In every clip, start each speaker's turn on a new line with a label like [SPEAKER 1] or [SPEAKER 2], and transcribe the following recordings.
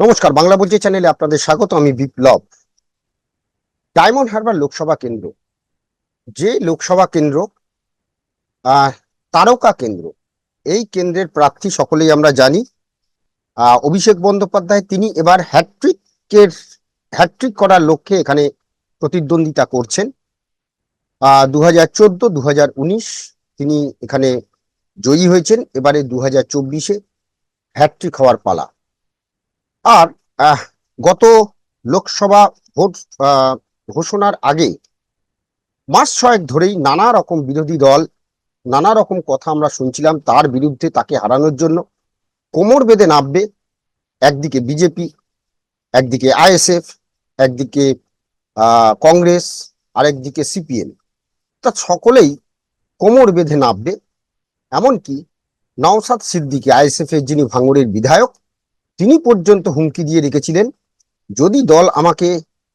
[SPEAKER 1] নমস্কার, বাংলা বলছি চ্যানেলে আপনাদের স্বাগত, আমি বিপ্লব। ডায়মন্ড হারবার লোকসভা কেন্দ্র, যে লোকসভা কেন্দ্র তারকা কেন্দ্র, এই কেন্দ্রের প্রার্থী সকলেই আমরা জানি। অভিষেক বন্দ্যোপাধ্যায়, তিনি এবার হ্যাট্রিকের হ্যাট্রিক করার লক্ষ্যে এখানে প্রতিদ্বন্দ্বিতা করছেন। দু হাজার চোদ্দ দু হাজার উনিশ, তিনি এখানে জয়ী হয়েছেন। এবারে দু হাজার চব্বিশে হ্যাট্রিক হওয়ার পালা। আর গত লোকসভা ভোট ঘোষণার আগে মাস ছয়েক ধরেই নানা রকম বিরোধী দল, নানা রকম কথা আমরা শুনছিলাম তার বিরুদ্ধে তাকে হারানোর জন্য। কোমর বেঁধে নামবে একদিকে বিজেপি, একদিকে আইএসএফ, একদিকে কংগ্রেস, আরেকদিকে সিপিএম। তা সকলেই কোমর বেঁধে নামবে, এমনকি নওসাদ সিদ্দিকী আইএসএফ এর যিনি ভাঙড়ের বিধায়ক তিনি পর্যন্ত হুমকি দিয়ে রেখেছিলেন। যদি দল আমাকে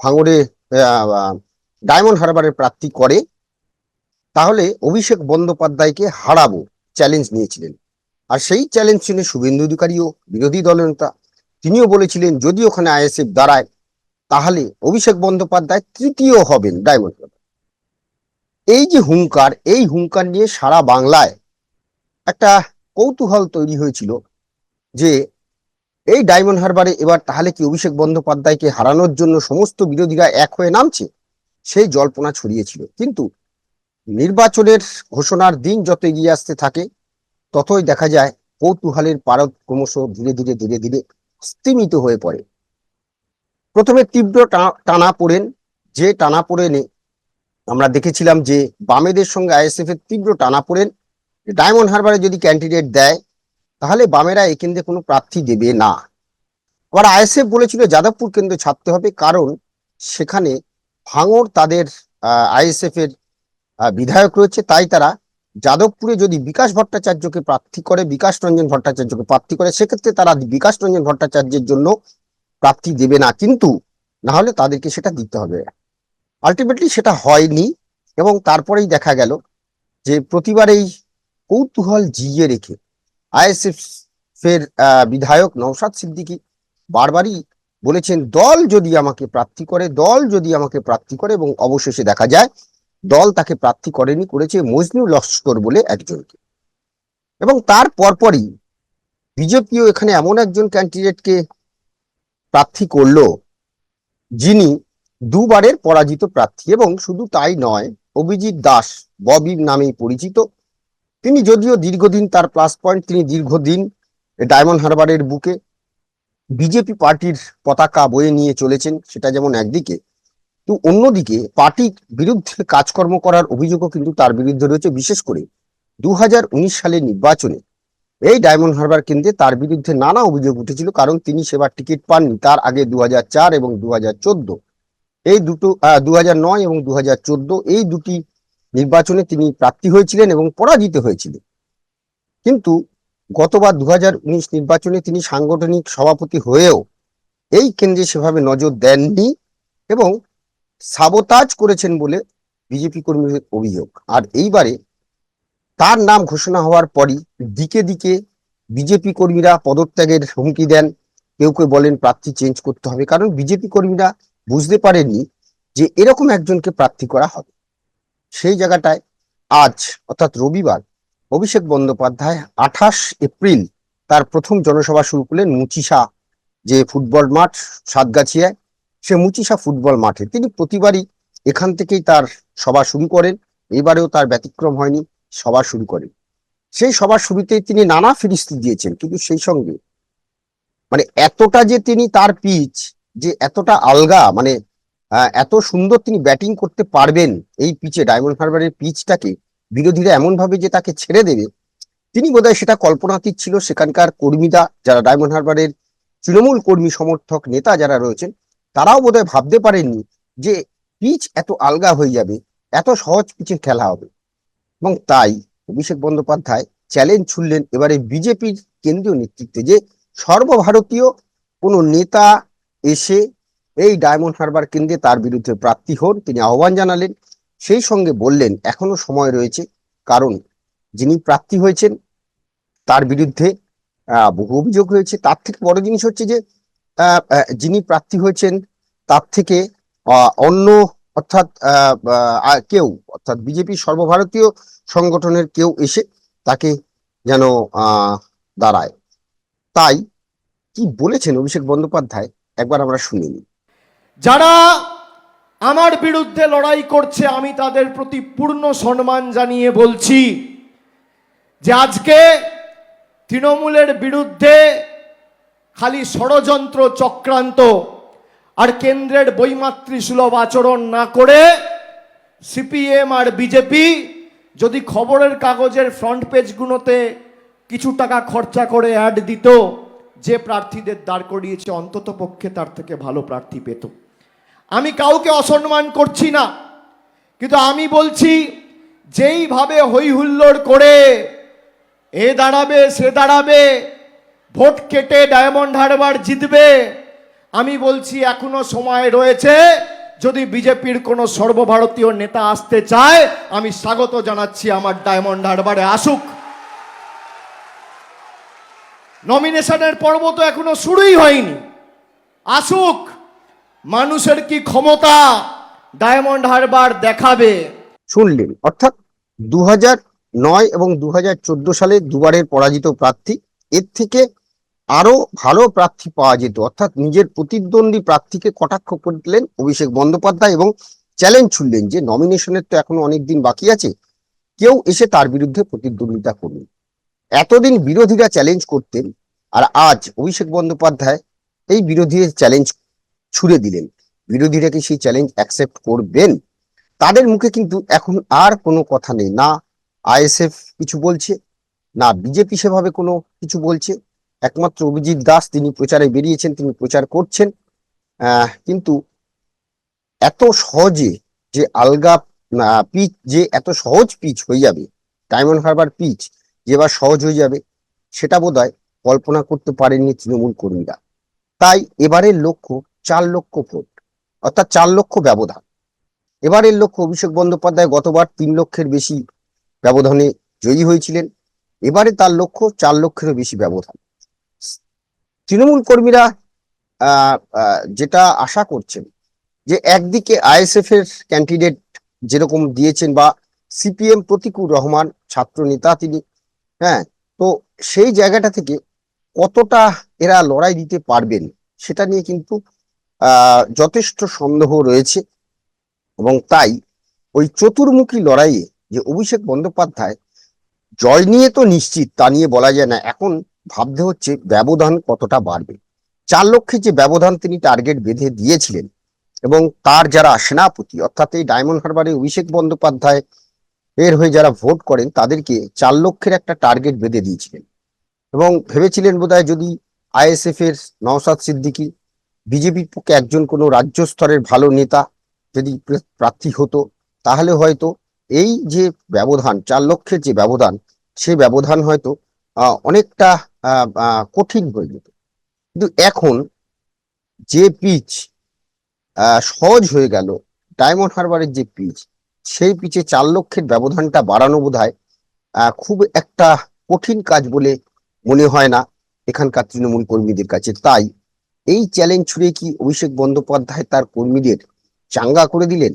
[SPEAKER 1] ভাঙড়ে ডায়মন্ড হারবারের প্রার্থী করে, তাহলে অভিষেক বন্দ্যোপাধ্যায়কে হারাবো চ্যালেঞ্জ নিয়েছিলেন। আর সেই চ্যালেঞ্জ শুনে শুভেন্দু অধিকারীও বিরোধী দলের নেতা, তিনিও বলেছিলেন, যদি ওখানে আইএসএফ দাঁড়ায়, তাহলে অভিষেক বন্দ্যোপাধ্যায় তৃতীয় হবেন ডায়মন্ড হারবার এই যে হুঙ্কার, এই হুঙ্কার নিয়ে সারা বাংলায় একটা কৌতূহল তৈরি হয়েছিল যে এই ডায়মন্ড হারবারে এবার তাহলে কি অভিষেক বন্দ্যোপাধ্যায়কে হারানোর জন্য সমস্ত বিরোধীরা এক হয়ে নামছে? সেই জল্পনা ছড়িয়েছিল। কিন্তু নির্বাচনের ঘোষণার দিন যত এগিয়ে আসতে থাকে, ততই দেখা যায় কৌতূহলের পারদ ক্রমশ ধীরে ধীরে ধীরে ধীরে স্তিমিত হয়ে পড়ে। প্রথমে তীব্র টানা পড়েন। যে টানা পড়েনে, আমরা দেখেছিলাম যে বামেদের সঙ্গে আইএসএফ এর তীব্র টানা পড়েন। ডায়মন্ড হারবারে যদি ক্যান্ডিডেট দেয় তাহলে বামেরা এই কেন্দ্রে কোনো প্রার্থী দেবে না। আবার আইএসএফ বলেছিল যাদবপুর কেন্দ্রে ছাড়তে হবে, কারণ সেখানে ভাঙড় তাদের আইএসএফ এর বিধায়ক রয়েছে, তাই তারা যাদবপুরে যদি বিকাশ ভট্টাচার্যকে প্রার্থী করে, বিকাশ রঞ্জন ভট্টাচার্যকে প্রার্থী করে, সেক্ষেত্রে তারা বিকাশ রঞ্জন ভট্টাচার্যের জন্য প্রার্থী দেবে না। কিন্তু না হলে তাদেরকে সেটা দিতে হবে। আলটিমেটলি সেটা হয়নি এবং তারপরেই দেখা গেল যে প্রতিবার এই কৌতূহল জিইয়ে রেখে আইএসএফ এর আহ, বিধায়ক নওশাদ সিদ্দিকী বারবারই বলেছেন দল যদি আমাকে প্রার্থী করে দল যদি আমাকে প্রার্থী করে এবং অবশেষে দেখা যায় দল তাকে প্রার্থী করেনি করেছে মজনু লস্কর বলে একজনকে। এবং তার পরপরই বিজেপিও এখানে এমন একজন ক্যান্ডিডেটকে প্রার্থী করল যিনি দুবারের পরাজিত প্রার্থী এবং শুধু তাই নয় অভিজিৎ দাস ববির নামেই পরিচিত। তিনি যদিও দীর্ঘদিন তার প্লাস পয়েন্ট তিনি দীর্ঘদিন ডায়মন্ড হারবারের বুকে বিজেপি পার্টির পতাকা বয়ে নিয়ে চলেছেন, সেটা যেমন একদিকে। তো অন্যদিকে পার্টির বিরুদ্ধে কাজকর্ম করার অভিযোগও কিন্তু তার বিরুদ্ধে রয়েছে, বিশেষ করে দু সালের নির্বাচনে। এই ডায়মন্ড হারবার কেন্দ্রে তার বিরুদ্ধে নানা অভিযোগ উঠেছিল, কারণ তিনি সেবার টিকিট পাননি। তার আগে দু হাজার চার এবং দু হাজার চোদ্দ। এই দুটো দু এবং দু হাজার চোদ্দ, এই দুটি নির্বাচনে তিনি প্রার্থী হয়েছিলেন এবং পরাজিত হয়েছিলেন। কিন্তু গতবার দু হাজার উনিশ নির্বাচনে তিনি সাংগঠনিক সভাপতি হয়েও এই কেন্দ্রে সেভাবে নজর দেননি এবং সাবোতাজ করেছেন বলে বিজেপি কর্মীদের অভিযোগ। আর এইবারে তার নাম ঘোষণা হওয়ার পরই দিকে দিকে বিজেপি কর্মীরা পদত্যাগের হুমকি দেন। কেউ কেউ বলেন প্রার্থী চেঞ্জ করতে হবে। কারণ বিজেপি কর্মীরা বুঝতে পারেননি যে এরকম একজনকে প্রার্থী করা হবে। সেই জায়গাটায় আজ, অর্থাৎ রবিবার, অভিষেক বন্দ্যোপাধ্যায় আঠাশ এপ্রিল তার প্রথম জনসভা শুরু করলেন মুচিসা যে ফুটবল মাঠ সাতগাছিয়ায়। সে মুচিসা ফুটবল মাঠে। তিনি প্রতিবারই এখান থেকেই তার সভা শুরু করেন। এবারেও তার ব্যতিক্রম হয়নি, সভা শুরু করেন। সেই সভার শুরুতেই তিনি নানা ফিরিস্তি দিয়েছেন, কিন্তু সেই সঙ্গে মানে এতটা যে তিনি তার পিচ, যে এতটা আলগা মানে এত সুন্দর তিনি ব্যাটিং করতে পারবেন এই পিচে ডায়মন্ড হারবারের পিচটাকে বিরোধীরা এমন ভাবে যে তাকে ছেড়ে দেবে, তিনি বোধহয় সেটা কল্পনাতীত ছিল সেখানকার কর্মীরা, যারা ডায়মন্ড হারবারের তৃণমূল কর্মী সমর্থক নেতা যারা রয়েছেন, তারাও বোধহয় ভাবতে পারেননি যে পিচ এত আলগা হয়ে যাবে, এত সহজ পিচে খেলা হবে। এবং তাই অভিষেক বন্দ্যোপাধ্যায় চ্যালেঞ্জ ছুড়লেন এবারে বিজেপির কেন্দ্রীয় নেতৃত্বে যে সর্বভারতীয় কোনো নেতা এসে এই ডায়মন্ড হারবার কেন্দ্রে তার বিরুদ্ধে প্রার্থী হন, তিনি আহ্বান জানালেন। সেই সঙ্গে বললেন, এখনও সময় রয়েছে, কারণ যিনি প্রার্থী হয়েছেন, তার বিরুদ্ধে বহু অভিযোগ রয়েছে। তার থেকে বড় জিনিস হচ্ছে যে যিনি প্রার্থী হয়েছেন, তার থেকে অন্য, অর্থাৎ কেউ, অর্থাৎ বিজেপি সর্বভারতীয় সংগঠনের কেউ এসে তাকে যেন দাঁড়ায়। তাই কি বলেছেন অভিষেক বন্দ্যোপাধ্যায়? একবার আমরা শুনে নিই।
[SPEAKER 2] যারা আমার বিরুদ্ধে লড়াই করছে, আমি তাদের প্রতি পূর্ণ সম্মান জানিয়ে বলছি যে আজকে তৃণমূলের বিরুদ্ধে খালি ষড়যন্ত্র চক্রান্ত আর কেন্দ্রের বৈমাতৃ সুলভ আচরণ না করে সিপিএম আর বিজেপি যদি খবরের কাগজের ফ্রন্ট পেজগুলোতে কিছু টাকা খরচা করে অ্যাড দিত, যে প্রার্থীদের দাঁড় করিয়েছে অন্তত পক্ষে তার থেকে ভালো প্রার্থী পেত। আমি কাউকে অসম্মান করছি না। কিন্তু আমি বলছি, যেইভাবে হই হুল্লোড় করে, এ দাঁড়াবে, সে দাঁড়াবে, ভোট কেটে ডায়মন্ড হারবার জিতবে, আমি বলছি এখনও সময় রয়েছে, যদি বিজেপির কোনো সর্বভারতীয় নেতা আসতে চায়, আমি স্বাগত জানাচ্ছি আমার ডায়মন্ড হারবারে। আসুক। নমিনেশনের পর্ব তো এখনও শুরুই হয়নি। আসুক। মানুষের কি ক্ষমতা? ডায়মন্ড হারবার দেখাবে।
[SPEAKER 1] শুনলেন, অর্থাৎ দু নয় এবং দু সালে দুবারের পরাজিত প্রার্থী, এর থেকে আরও ভালো প্রার্থী পাওয়া যেত। অর্থাৎ নিজের প্রতিদ্বন্দ্বী প্রার্থীকে কটাক্ষ করলেন অভিষেক বন্দ্যোপাধ্যায় এবং চ্যালেঞ্জ ছুড়লেন যে নমিনেশনের তো এখনও অনেক দিন বাকি আছে, কেউ এসে তার বিরুদ্ধে প্রতিদ্বন্দ্বিতা করুন। এতদিন বিরোধীরা চ্যালেঞ্জ করতেন, আর আজ অভিষেক বন্দ্যোপাধ্যায় এই বিরোধীদের চ্যালেঞ্জ ছুড়ে দিলেন। বিরোধীরা কি সেই চ্যালেঞ্জ অ্যাকসেপ্ট করবেন? তাদের মুখে কিন্তু এখন আর কোনো কথা নেই। না আইএসএফ কিছু বলছে, না বিজেপি সেভাবে কোনো কিছু বলছে। একমাত্র অভিজিৎ দাস, তিনি প্রচারে বেরিয়েছেন, তিনি প্রচার করছেন। কিন্তু এত সহজে যে আলগা পিচ, যে এত সহজ পিচ হয়ে যাবে, ডায়মন্ড হারবার পিচ যে এবার সহজ হয়ে যাবে, সেটা বোধহয় কল্পনা করতে পারেননি তৃণমূল কর্মীরা। তাই এবারের লক্ষ্য চার লক্ষ ভোট, অর্থাৎ চার লক্ষ ব্যবধান। এবারের লক্ষ্য অভিষেক বন্দ্যোপাধ্যায় গতবার তিন লক্ষের বেশি ব্যবধানে জয়ী হয়েছিলেন। এবারে তার লক্ষ্য চার লক্ষেরও বেশি ব্যবধান। তৃণমূল কর্মীরা যেটা আশা করছেন যে একদিকে আইএসএফ এর ক্যান্ডিডেট যেরকম দিয়েছেন বা সিপিএম প্রতিকুর রহমান, ছাত্র নেতা তিনি হ্যাঁ তো সেই জায়গাটা থেকে কতটা এরা লড়াই দিতে পারবেন সেটা নিয়ে কিন্তু যথেষ্ট সন্দেহ রয়েছে এবং তাই ওই চতুর্মুখী লড়াইয়ে যে অভিষেক বন্দ্যোপাধ্যায় জয় নিয়ে তো নিশ্চিত, তা নিয়ে বলা যায় না। এখন ভাবতে হচ্ছে ব্যবধান কতটা বাড়বে। চার লক্ষে যে ব্যবধান তিনি টার্গেট বেঁধে দিয়েছিলেন এবং তার যারা সেনাপতি, অর্থাৎ এই ডায়মন্ড হারবারে অভিষেক বন্দ্যোপাধ্যায় এর হয়ে যারা ভোট করেন, তাদেরকে চার লক্ষের একটা টার্গেট বেঁধে দিয়েছিলেন। এবং ভেবেছিলেন বোধহয় যদি আইএসএফ এর নওসাদ সিদ্দিকী বিজেপির পক্ষে একজন কোনো রাজ্য স্তরের ভালো নেতা যদি প্রার্থী হতো, তাহলে হয়তো এই যে ব্যবধান, চার লক্ষের যে ব্যবধান, সে ব্যবধান হয়তো অনেকটা কঠিন হয়ে যেত। কিন্তু এখন যে পিচ সহজ হয়ে গেল, ডায়মন্ড হারবারের যে পিচ, সেই পিচে চার লক্ষের ব্যবধানটা বাড়ানো বোধ খুব একটা কঠিন কাজ বলে মনে হয় না এখানকার তৃণমূল কর্মীদের কাছে। তাই এই চ্যালেঞ্জ ছুড়ে কি অভিষেক বন্দ্যোপাধ্যায় তার কর্মীদের চাঙ্গা করে দিলেন?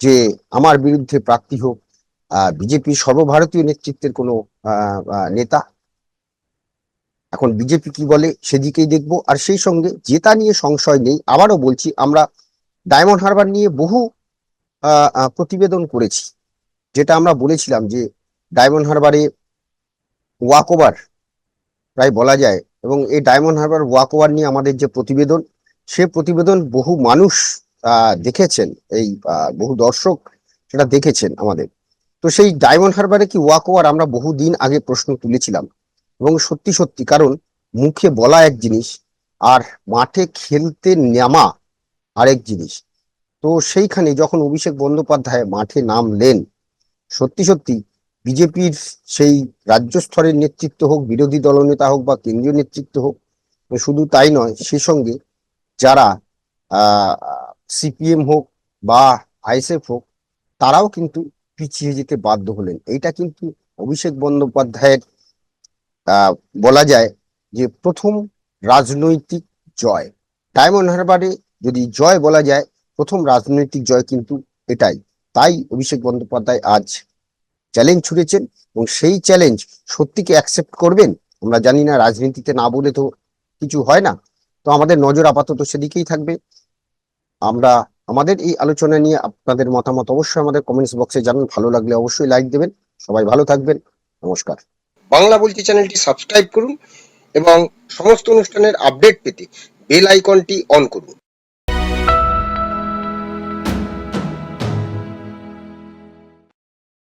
[SPEAKER 1] যে আমার বিরুদ্ধে প্রার্থী হোক বিজেপির সর্বভারতীয় নেতৃত্বের কোনো নেতা? এখন বিজেপি কি বলে সেদিকেই দেখব। আর সেই সঙ্গে জেতা নিয়ে সংশয় নেই, আবারও বলছি আমরা ডায়মন্ড হারবার নিয়ে বহু প্রতিবেদন করেছি। যেটা আমরা বলেছিলাম যে ডায়মন্ড হারবারে ওয়াক ওভার প্রায় বলা যায় এবং এই ডায়মন্ড হারবার ওয়াক ওভার নিয়ে আমাদের যে প্রতিবেদন, সে প্রতিবেদন বহু মানুষ দেখেছেন, এই বহু দর্শক সেটা দেখেছেন আমাদের। তো সেই ডায়মন্ড হারবারে কি ওয়াক ওভার আমরা বহুদিন আগে প্রশ্ন তুলেছিলাম। এবং সত্যি সত্যি, কারণ মুখে বলা এক জিনিস আর মাঠে খেলতে নামা আরেক জিনিস। তো সেইখানে যখন অভিষেক বন্দ্যোপাধ্যায় মাঠে নামলেন, সত্যি সত্যি বিজেপির সেই রাজ্য স্তরের নেতৃত্ব হোক, বিরোধী দলনেতা হোক বা কেন্দ্রীয় নেতৃত্ব হোক, শুধু তাই নয় সে সঙ্গে যারা সিপিএম হোক বা আইএসএফ হোক, তারাও কিন্তু পিছিয়ে যেতে বাধ্য হলেন। এইটা কিন্তু অভিষেক বন্দ্যোপাধ্যায়ের বলা যায় যে প্রথম রাজনৈতিক জয়। ডায়মন্ড হারবারে যদি জয় বলা যায়, প্রথম রাজনৈতিক জয় কিন্তু এটাই। তাই অভিষেক বন্দ্যোপাধ্যায় আজ চ্যালেঞ্জ ছুড়েছেন এবং সেই চ্যালেঞ্জ সত্যিকে অ্যাকসেপ্ট করবেন? আমরা জানি না, রাজনীতিতে না বলে তো কিছু হয় না। তো আমাদের নজর আপাতত সেদিকেই থাকবে। আমরা, আমাদের এই আলোচনা নিয়ে আপনাদের মতামত অবশ্যই আমাদের কমেন্টস বক্সে জানান। ভালো লাগলে অবশ্যই লাইক দেবেন। সবাই ভালো থাকবেন। নমস্কার। বাংলা বলছি চ্যানেলটি সাবস্ক্রাইব করুন এবং সমস্ত অনুষ্ঠানের আপডেট পেতে বেল আইকনটি অন করুন।